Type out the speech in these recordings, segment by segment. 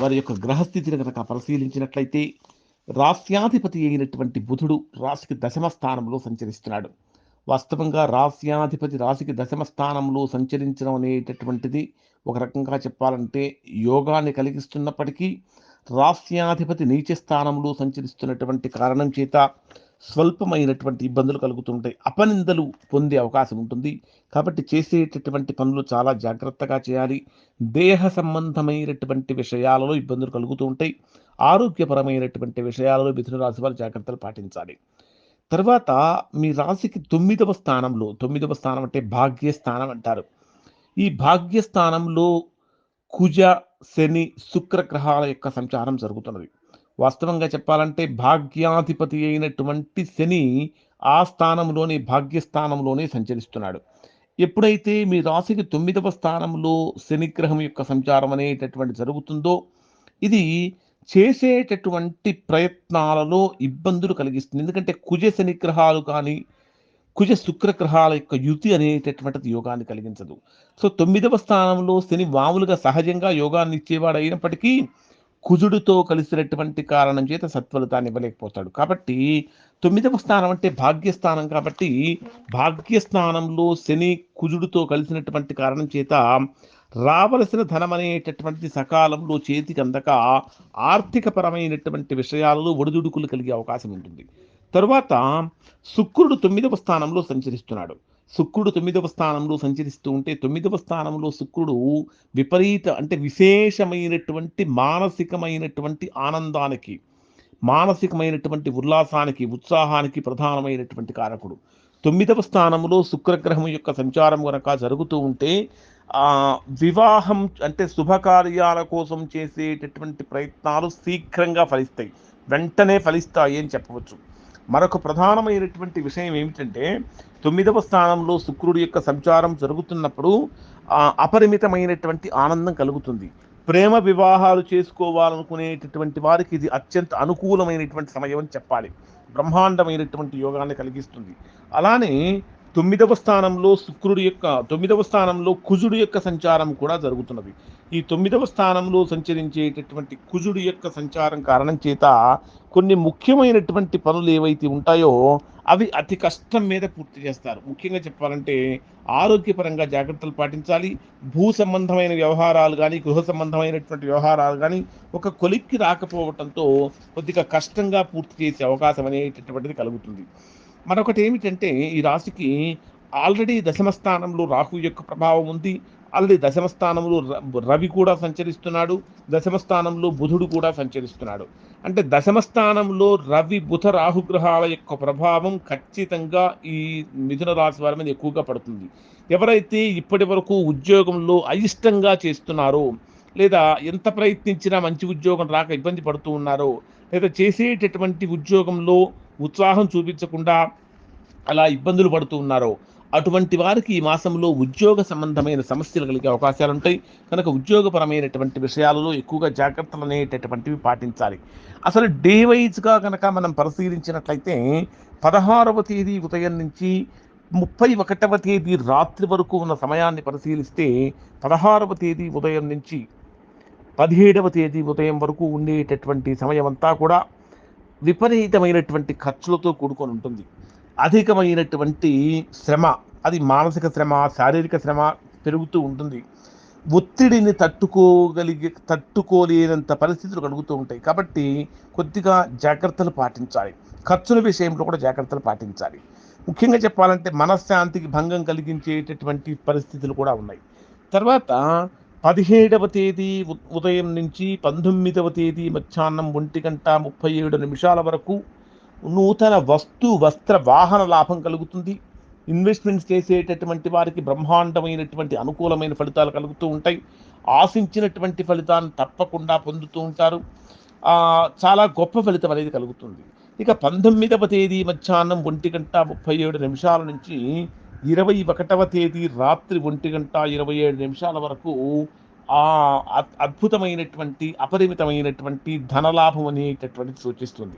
వారి యొక్క గ్రహస్థితిని కనుక పరిశీలించినట్లయితే రాస్యాధిపతి అయినటువంటి బుధుడు రాశికి దశమ స్థానంలో సంచరిస్తున్నాడు. వాస్తవంగా రాస్యాధిపతి రాశికి దశమ స్థానంలో సంచరించడం అనేటటువంటిది ఒక రకంగా చెప్పాలంటే యోగాన్ని కలిగిస్తున్నప్పటికీ రాస్యాధిపతి నీచ స్థానంలో సంచరిస్తున్నటువంటి కారణం చేత స్వల్పమైనటువంటి ఇబ్బందులు కలుగుతుంటాయి. అపనిందలు పొందే అవకాశం ఉంటుంది. కాబట్టి చేసేటటువంటి పనులు చాలా జాగ్రత్తగా చేయాలి. దేహ సంబంధమైనటువంటి విషయాలలో ఇబ్బందులు కలుగుతూ ఉంటాయి. ఆరోగ్యపరమైనటువంటి విషయాలలో మిథున రాశి వారు జాగ్రత్తలు పాటించాలి. తర్వాత మీ రాశికి తొమ్మిదవ స్థానంలో తొమ్మిదవ స్థానం అంటే భాగ్యస్థానం అంటారు. ఈ భాగ్యస్థానంలో కుజ శని శుక్రగ్రహాల యొక్క సంచారం జరుగుతున్నది. వాస్తవంగా చెప్పాలంటే భాగ్యాధిపతి అయినటువంటి శని ఆ స్థానంలోనే భాగ్యస్థానంలోనే సంచరిస్తున్నాడు. ఎప్పుడైతే మీ రాశికి తొమ్మిదవ స్థానంలో శనిగ్రహం యొక్క సంచారం అనేటటువంటి జరుగుతుందో ఇది చేసేటటువంటి ప్రయత్నాలలో ఇబ్బందులు కలిగిస్తుంది. ఎందుకంటే కుజ శనిగ్రహాలు కానీ కుజ శుక్రగ్రహాల యొక్క యుతి అనేటటువంటిది యోగాన్ని కలిగించదు. సో తొమ్మిదవ స్థానంలో శని మామూలుగా సహజంగా యోగాన్ని ఇచ్చేవాడు అయినప్పటికీ కుజుడితో కలిసినటువంటి కారణం చేత సత్ఫలితాన్ని ఇవ్వలేకపోతాడు. కాబట్టి తొమ్మిదవ స్థానం అంటే భాగ్యస్థానం కాబట్టి భాగ్యస్థానంలో శని కుజుడితో కలిసినటువంటి కారణం చేత రావలసిన ధనం అనేటటువంటి సకాలంలో చేతికి అందక ఆర్థికపరమైనటువంటి విషయాలలో ఒడిదుడుకులు కలిగే అవకాశం ఉంటుంది. తరువాత శుక్రుడు తొమ్మిదవ స్థానంలో సంచరిస్తున్నాడు. శుక్రుడు తొమ్మిదవ స్థానంలో సంచరిస్తూ ఉంటే తొమ్మిదవ స్థానంలో శుక్రుడు విపరీత అంటే విశేషమైనటువంటి మానసికమైనటువంటి ఆనందానికి మానసికమైనటువంటి ఉల్లాసానికి ఉత్సాహానికి ప్రధానమైనటువంటి కారకుడు. తొమ్మిదవ స్థానంలో శుక్రగ్రహం యొక్క సంచారం కనుక జరుగుతూ ఉంటే వివాహం అంటే శుభకార్యాల కోసం చేసేటటువంటి ప్రయత్నాలు శీఘ్రంగా ఫలిస్తాయి. వెంటనే ఫలిస్తాయి అని చెప్పవచ్చు. మరొక ప్రధానమైనటువంటి విషయం ఏమిటంటే తొమ్మిదవ స్థానంలో శుక్రుడి యొక్క సంచారం జరుగుతున్నప్పుడు అపరిమితమైనటువంటి ఆనందం కలుగుతుంది. ప్రేమ వివాహాలు చేసుకోవాలనుకునేటటువంటి వారికి ఇది అత్యంత అనుకూలమైనటువంటి సమయం అని చెప్పాలి. బ్రహ్మాండమైనటువంటి యోగాన్ని కలిగిస్తుంది. అలానే తొమ్మిదవ స్థానంలో శుక్రుడి యొక్క తొమ్మిదవ స్థానంలో కుజుడు యొక్క సంచారం కూడా జరుగుతున్నది. ఈ తొమ్మిదవ స్థానంలో సంచరించేటటువంటి కుజుడు యొక్క సంచారం కారణం చేత కొన్ని ముఖ్యమైనటువంటి పనులు ఏవైతే ఉంటాయో అవి అతి కష్టం మీద పూర్తి చేస్తారు. ముఖ్యంగా చెప్పాలంటే ఆరోగ్యపరంగా జాగ్రత్తలు పాటించాలి. భూ సంబంధమైన వ్యవహారాలు కానీ గృహ సంబంధమైనటువంటి వ్యవహారాలు కానీ ఒక కొలిక్కి రాకపోవటంతో కొద్దిగా కష్టంగా పూర్తి చేసే అవకాశం అనేటటువంటిది కలుగుతుంది. మరొకటి ఏమిటంటే ఈ రాశికి ఆల్రెడీ దశమ స్థానంలో రాహు యొక్క ప్రభావం ఉంది. ఆల్రెడీ దశమ స్థానంలో ర- రవి కూడా సంచరిస్తున్నాడు. దశమ స్థానంలో బుధుడు కూడా సంచరిస్తున్నాడు. అంటే దశమ స్థానంలో రవి బుధ రాహుగ్రహాల యొక్క ప్రభావం ఖచ్చితంగా ఈ మిథున రాశి వారి మీద ఎక్కువగా పడుతుంది. ఎవరైతే ఇప్పటి వరకు ఉద్యోగంలో అయిష్టంగా చేస్తున్నారో లేదా ఎంత ప్రయత్నించినా మంచి ఉద్యోగం రాక ఇబ్బంది పడుతూ ఉన్నారో లేదా చేసేటటువంటి ఉద్యోగంలో ఉత్సాహం చూపించకుండా అలా ఇబ్బందులు పడుతూ ఉన్నారో అటువంటి వారికి ఈ మాసంలో ఉద్యోగ సంబంధమైన సమస్యలు కలిగే అవకాశాలు ఉంటాయి. కనుక ఉద్యోగపరమైనటువంటి విషయాలలో ఎక్కువగా జాగ్రత్తలు అనేటటువంటివి పాటించాలి. అసలు డే వైజ్గా కనుక మనం పరిశీలించినట్లయితే పదహారవ తేదీ ఉదయం నుంచి ముప్పై ఒకటవ తేదీ రాత్రి వరకు ఉన్న సమయాన్ని పరిశీలిస్తే పదహారవ తేదీ ఉదయం నుంచి పదిహేడవ తేదీ ఉదయం వరకు ఉండేటటువంటి సమయం అంతా కూడా విపరీతమైనటువంటి ఖర్చులతో కూడుకొని ఉంటుంది. అధికమైనటువంటి శ్రమ అది మానసిక శ్రమ శారీరక శ్రమ పెరుగుతూ ఉంటుంది. ఒత్తిడిని తట్టుకోగలిగే తట్టుకోలేనంత పరిస్థితులు కలుగుతూ ఉంటాయి. కాబట్టి కొద్దిగా జాగ్రత్తలు పాటించాలి. ఖర్చుల విషయంలో కూడా జాగ్రత్తలు పాటించాలి. ముఖ్యంగా చెప్పాలంటే మనశ్శాంతికి భంగం కలిగించేటటువంటి పరిస్థితులు కూడా ఉన్నాయి. తర్వాత పదిహేడవ తేదీ ఉ- ఉదయం నుంచి పంతొమ్మిదవ తేదీ మధ్యాహ్నం ఒంటి గంట ముప్పై ఏడు నిమిషాల వరకు నూతన వస్తు వస్త్ర వాహన లాభం కలుగుతుంది. ఇన్వెస్ట్మెంట్స్ చేసేటటువంటి వారికి బ్రహ్మాండమైనటువంటి అనుకూలమైన ఫలితాలు కలుగుతూ ఉంటాయి. ఆశించినటువంటి ఫలితాన్ని తప్పకుండా పొందుతూ ఉంటారు. చాలా గొప్ప ఫలితం అనేది కలుగుతుంది. ఇక పంతొమ్మిదవ తేదీ మధ్యాహ్నం ఒంటి గంట ముప్పై ఏడు నిమిషాల నుంచి ఇరవై ఒకటవ తేదీ రాత్రి ఒంటి గంట ఇరవై ఏడు నిమిషాల వరకు ఆ అద్- అద్భుతమైనటువంటి అపరిమితమైనటువంటి ధనలాభం అనేటటువంటిది సూచిస్తుంది.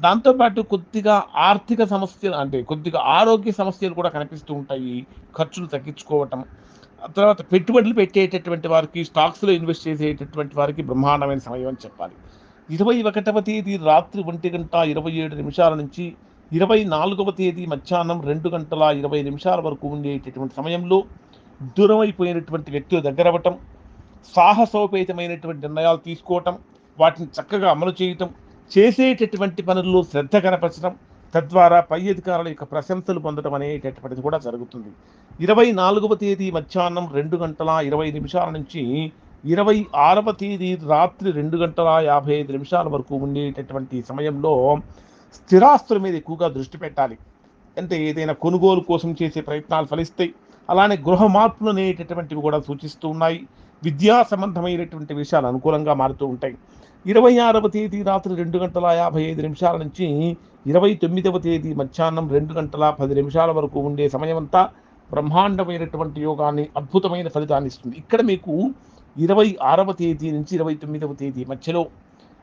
దాంతోపాటు కొద్దిగా ఆర్థిక సమస్యలు అంటే కొద్దిగా ఆరోగ్య సమస్యలు కూడా కనిపిస్తూ ఉంటాయి. ఖర్చులు తగ్గించుకోవటం తర్వాత పెట్టుబడులు పెట్టేటటువంటి వారికి స్టాక్స్లో ఇన్వెస్ట్ చేసేటటువంటి వారికి బ్రహ్మాండమైన సమయం అని చెప్పాలి. ఇరవై ఒకటవ తేదీ రాత్రి ఒంటి గంట ఇరవై ఏడు నిమిషాల నుంచి ఇరవై నాలుగవ తేదీ మధ్యాహ్నం రెండు గంటల ఇరవై నిమిషాల వరకు ఉండేటటువంటి సమయంలో దూరమైపోయినటువంటి వ్యక్తులు వ్యక్తుల దగ్గర అవ్వటం సాహసోపేతమైనటువంటి నిర్ణయాలు తీసుకోవటం వాటిని చక్కగా అమలు చేయటం చేసేటటువంటి పనుల్లో శ్రద్ధ కనపరచడం తద్వారా పై అధికారుల యొక్క ప్రశంసలు పొందడం అనేటటువంటిది కూడా జరుగుతుంది. ఇరవై నాలుగవ తేదీ మధ్యాహ్నం రెండు గంటల ఇరవై నిమిషాల నుంచి ఇరవై ఆరవ తేదీ రాత్రి రెండు గంటల యాభై ఐదు నిమిషాల వరకు ఉండేటటువంటి సమయంలో స్థిరాస్తుల మీద ఎక్కువగా దృష్టి పెట్టాలి. అంటే ఏదైనా కొనుగోలు కోసం చేసే ప్రయత్నాలు ఫలిస్తాయి. అలానే గృహ మార్పులు అనేటటువంటివి కూడా సూచిస్తూ ఉన్నాయి. విద్యా సంబంధమైనటువంటి విషయాలు అనుకూలంగా మారుతూ ఉంటాయి. ఇరవై ఆరవ తేదీ రాత్రి రెండు గంటల యాభై ఐదు నిమిషాల నుంచి ఇరవై తొమ్మిదవ తేదీ మధ్యాహ్నం రెండు గంటల పది నిమిషాల వరకు ఉండే సమయమంతా బ్రహ్మాండమైనటువంటి యోగాన్ని అద్భుతమైన ఫలితాన్ని ఇస్తుంది. ఇక్కడ మీకు ఇరవై ఆరవ తేదీ నుంచి ఇరవై తొమ్మిదవ తేదీ మధ్యలో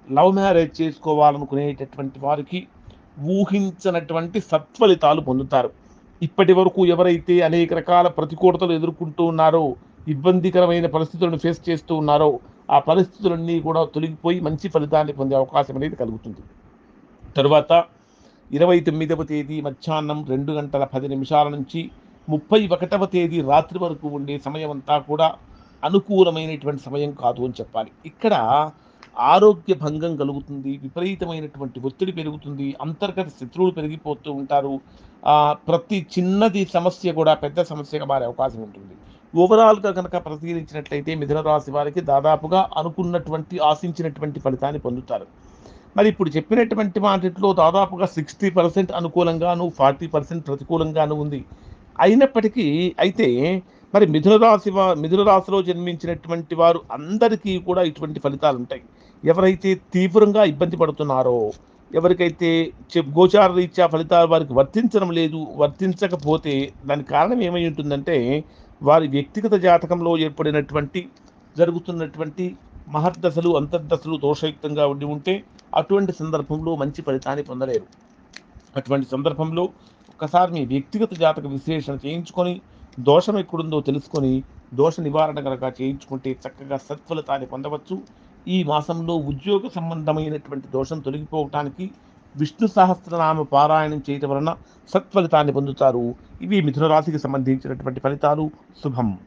లవ్ మ్యారేజ్ చేసుకోవాలనుకునేటటువంటి వారికి ఊహించనటువంటి సత్ఫలితాలు పొందుతారు. ఇప్పటి వరకు ఎవరైతే అనేక రకాల ప్రతికూలతలు ఎదుర్కొంటూ ఉన్నారో ఇబ్బందికరమైన పరిస్థితులను ఫేస్ చేస్తూ ఉన్నారో ఆ పరిస్థితులన్నీ కూడా తొలగిపోయి మంచి ఫలితాన్ని పొందే అవకాశం అనేది కలుగుతుంది. తరువాత ఇరవై తొమ్మిదవ తేదీ మధ్యాహ్నం రెండు గంటల పది నిమిషాల నుంచి ముప్పై ఒకటవ తేదీ రాత్రి వరకు ఉండే సమయం అంతా కూడా అనుకూలమైనటువంటి సమయం కాదు అని చెప్పాలి. ఇక్కడ ఆరోగ్య భంగం కలుగుతుంది విపరీతమైనటువంటి ఒత్తిడి పెరుగుతుంది అంతర్గత శత్రువులు పెరిగిపోతూ ఉంటారు. ప్రతి చిన్నది సమస్య కూడా పెద్ద సమస్యగా మారే అవకాశం ఉంటుంది. ఓవరాల్గా కనుక పరిశీలించినట్లయితే మిథున రాశి వారికి దాదాపుగా అనుకున్నటువంటి ఆశించినటువంటి ఫలితాన్ని పొందుతారు. మరి ఇప్పుడు చెప్పినటువంటి వాటిలో దాదాపుగా సిక్స్టీ పర్సెంట్ అనుకూలంగాను ఫార్టీ పర్సెంట్ ప్రతికూలంగాను ఉంది. అయినప్పటికీ అయితే మరి మిథున రాశి వా మిథున రాశిలో జన్మించినటువంటి వారు అందరికీ కూడా ఇటువంటి ఫలితాలు ఉంటాయి ఎవరైతే తీవ్రంగా ఇబ్బంది పడుతున్నారో ఎవరికైతే చె- గోచార రీత్యా ఫలితాలు వారికి వర్తించడం లేదు వర్తించకపోతే దానికి కారణం ఏమై ఉంటుందంటే వారి వ్యక్తిగత జాతకంలో ఏర్పడినటువంటి జరుగుతున్నటువంటి మహర్దశలు అంతర్దశలు దోషయుక్తంగా ఉండి ఉంటే అటువంటి సందర్భంలో మంచి ఫలితాన్ని పొందలేరు. అటువంటి సందర్భంలో ఒకసారి మీ వ్యక్తిగత జాతక విశ్లేషణ చేయించుకొని దోషం ఎక్కడుందో తెలుసుకొని దోష నివారణ కనుక చేయించుకుంటే చక్కగా సత్ఫలితాన్ని పొందవచ్చు. ఈ మాసంలో ఉద్యోగ సంబంధమైనటువంటి దోషం తొలగిపోవటానికి విష్ణు సహస్రనామ పారాయణం చేయటం వలన సత్ఫలితాన్ని పొందుతారు. ఇవి మిథున రాశికి సంబంధించినటువంటి ఫలితాలు. శుభం.